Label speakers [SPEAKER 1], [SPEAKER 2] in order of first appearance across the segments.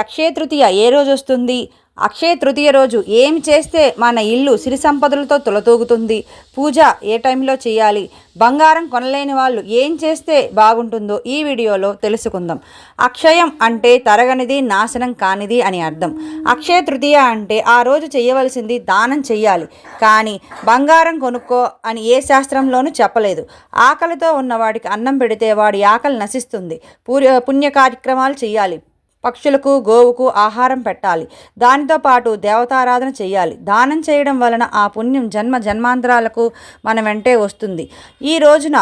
[SPEAKER 1] అక్షయ తృతీయ ఏ రోజు వస్తుంది అక్షయ తృతీయ రోజు ఏమి చేస్తే మన ఇల్లు సిరి సంపదలతో తులతూగుతుంది పూజ ఏ టైంలో చేయాలి బంగారం కొనలేని వాళ్ళు ఏం చేస్తే బాగుంటుందో ఈ వీడియోలో తెలుసుకుందాం అక్షయం అంటే తరగనిది నాశనం కానిది అని అర్థం అక్షయ తృతీయ అంటే ఆ రోజు చేయవలసింది దానం చెయ్యాలి కానీ బంగారం కొనుక్కో అని ఏ శాస్త్రంలోనూ చెప్పలేదు ఆకలితో ఉన్నవాడికి అన్నం పెడితే వాడి ఆకలి నశిస్తుంది పూర్య పుణ్య కార్యక్రమాలు చేయాలి పక్షులకు గోవుకు ఆహారం పెట్టాలి దానితో పాటు దేవతారాధన చేయాలి దానం చేయడం వలన ఆ పుణ్యం జన్మ జన్మాంతరాలకు మన వెంటే వస్తుంది ఈ రోజున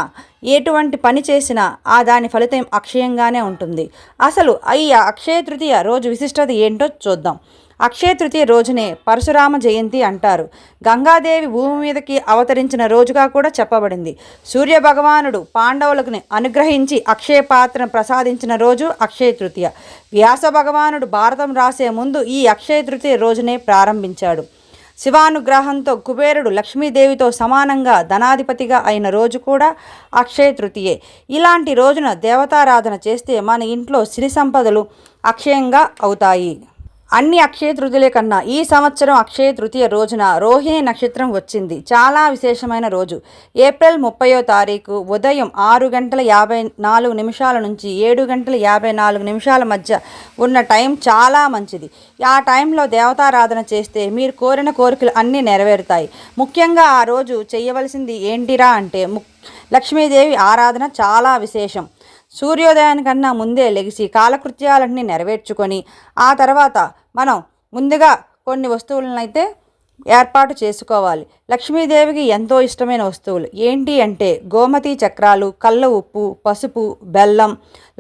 [SPEAKER 1] ఎటువంటి పని చేసినా ఆ దాని ఫలితం అక్షయంగానే ఉంటుంది అసలు ఈ అక్షయ తృతీయ రోజు విశిష్టత ఏంటో చూద్దాం అక్షయ తృతీయ రోజునే పరశురామ జయంతి అంటారు గంగాదేవి భూమి మీదకి అవతరించిన రోజుగా కూడా చెప్పబడింది సూర్య భగవానుడు పాండవులకు అనుగ్రహించి అక్షయ పాత్రను ప్రసాదించిన రోజు అక్షయ తృతీయ వ్యాస భగవానుడు భారతం రాసే ముందు ఈ అక్షయ తృతీయ రోజునే ప్రారంభించాడు శివానుగ్రహంతో కుబేరుడు లక్ష్మీదేవితో సమానంగా ధనాధిపతిగా అయిన రోజు కూడా అక్షయ తృతీయే ఇలాంటి రోజున దేవతారాధన చేస్తే మన ఇంట్లో సిరి సంపదలు అక్షయంగా అవుతాయి అన్ని అక్షయ తృతీయులే కన్నా ఈ సంవత్సరం అక్షయ తృతీయ రోజున రోహిణి నక్షత్రం వచ్చింది చాలా విశేషమైన రోజు ఏప్రిల్ ముప్పయో తారీఖు ఉదయం ఆరు గంటల యాభై నాలుగు నిమిషాల నుంచి ఏడు గంటల యాభై నాలుగు నిమిషాల మధ్య ఉన్న టైం చాలా మంచిది ఆ టైంలో దేవతారాధన చేస్తే మీరు కోరిన కోరికలు అన్నీ నెరవేరుతాయి ముఖ్యంగా ఆ రోజు చేయవలసింది ఏంటిరా అంటే లక్ష్మీదేవి ఆరాధన చాలా విశేషం సూర్యోదయానికన్నా ముందే లెగిసి కాలకృత్యాలన్నీ నెరవేర్చుకొని ఆ తర్వాత మనం ముందుగా కొన్ని వస్తువులను అయితే ఏర్పాటు చేసుకోవాలి లక్ష్మీదేవికి ఎంతో ఇష్టమైన వస్తువులు ఏంటి అంటే గోమతి చక్రాలు కళ్ళ ఉప్పు పసుపు బెల్లం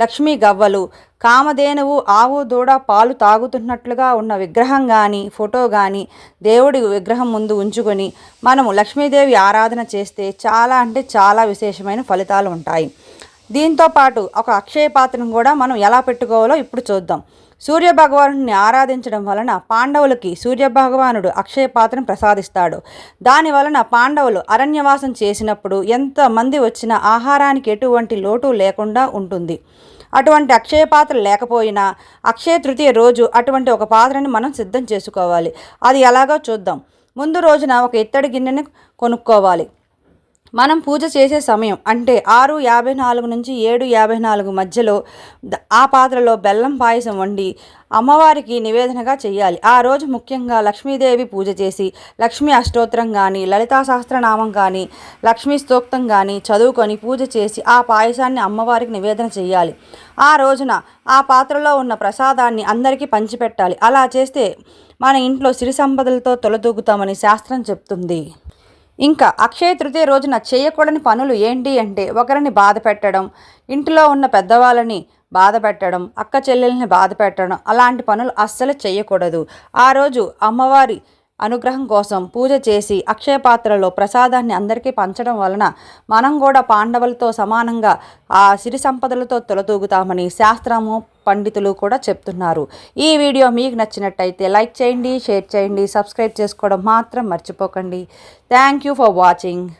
[SPEAKER 1] లక్ష్మీ గవ్వలు కామధేనువు ఆవు దూడ పాలు తాగుతున్నట్లుగా ఉన్న విగ్రహం కానీ ఫోటో కానీ దేవుడి విగ్రహం ముందు ఉంచుకొని మనము లక్ష్మీదేవి ఆరాధన చేస్తే చాలా అంటే చాలా విశేషమైన ఫలితాలు ఉంటాయి దీంతో పాటు ఒక అక్షయ పాత్రను కూడా మనం ఎలా పెట్టుకోవాలో ఇప్పుడు చూద్దాం సూర్య భగవానుడిని ఆరాధించడం వలన పాండవులకి సూర్య భగవానుడు అక్షయ పాత్రను ప్రసాదిస్తాడు దాని వలన పాండవులు అరణ్యవాసం చేసినప్పుడు ఎంతమంది వచ్చినా ఆహారానికి ఎటువంటి లోటు లేకుండా ఉంటుంది అటువంటి అక్షయ పాత్ర లేకపోయినా అక్షయ తృతీయ రోజు అటువంటి ఒక పాత్రని మనం సిద్ధం చేసుకోవాలి అది ఎలాగో చూద్దాం ముందు రోజున ఒక ఇత్తడి గిన్నెని కొనుక్కోవాలి మనం పూజ చేసే సమయం అంటే ఆరు యాభై నాలుగు నుంచి ఏడు యాభై నాలుగు మధ్యలో ఆ పాత్రలో బెల్లం పాయసం వండి అమ్మవారికి నివేదనగా చేయాలి ఆ రోజు ముఖ్యంగా లక్ష్మీదేవి పూజ చేసి లక్ష్మీ అష్టోత్రం కానీ లలితా సహస్రనామం కానీ లక్ష్మీ స్తోక్తం కానీ చదువుకొని పూజ చేసి ఆ పాయసాన్ని అమ్మవారికి నివేదన చేయాలి ఆ రోజున ఆ పాత్రలో ఉన్న ప్రసాదాన్ని అందరికీ పంచిపెట్టాలి అలా చేస్తే మన ఇంట్లో సిరి సంపదలతో తొలదూగుతామని శాస్త్రం చెప్తుంది ఇంకా అక్షయ తృతీయ రోజున చేయకూడని పనులు ఏంటి అంటే ఒకరిని బాధ పెట్టడం ఇంట్లో ఉన్న పెద్దవాళ్ళని బాధ పెట్టడం అక్క చెల్లెల్ని బాధ పెట్టడం అలాంటి పనులు అస్సలు చేయకూడదు ఆ రోజు అమ్మవారి అనుగ్రహం కోసం పూజ చేసి అక్షయ పాత్రలో ప్రసాదాన్ని అందరికీ పంచడం వలన మనం కూడా పాండవులతో సమానంగా ఆ సిరి సంపదలతో తొలతూగుతామని శాస్త్రము పండితులు కూడా చెప్తున్నారు ఈ వీడియో మీకు నచ్చినట్టయితే లైక్ చేయండి షేర్ చేయండి సబ్స్క్రైబ్ చేసుకోవడం మాత్రం మర్చిపోకండి థ్యాంక్ యూ ఫర్ వాచింగ్